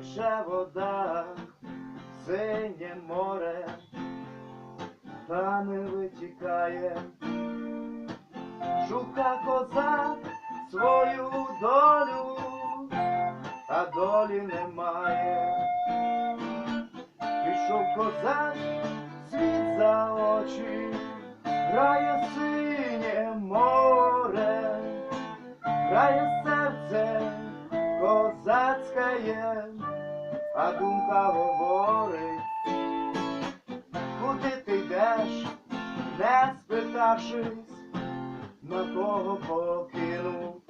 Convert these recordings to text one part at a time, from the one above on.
Лється вода, синє море, та не витікає. Шука козак свою долю, а долі немає. Пішов козак світ за очі, грає синє море, грає серце козацьке, а думка говорить, куди ти йдеш, не спитавшись, на кого покинув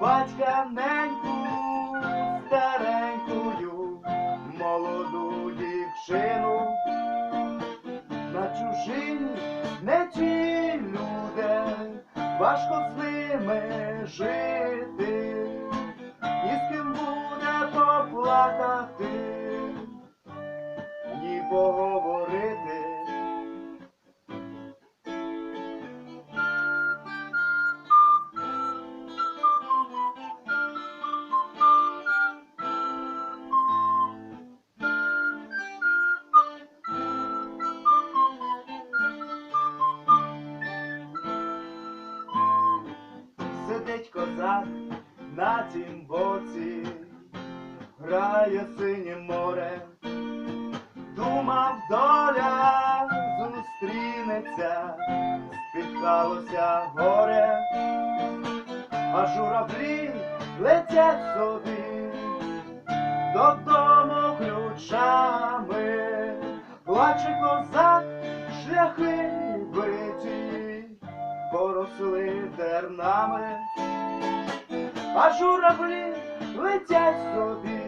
батька неньку старенькую, молоду дівчину, на чужині не ті люди, важко з ними жити, козак на тім боці, грає синє море, думав доля зустрінеться, спіткалося горе, а журавлі летять собі додому ключами, плаче козак, шляхи биті поросли тернами, а журавлі летять собі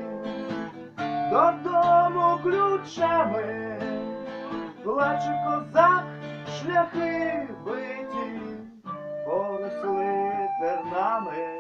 додому ключами, плаче козак, шляхи биті, поросли тернами.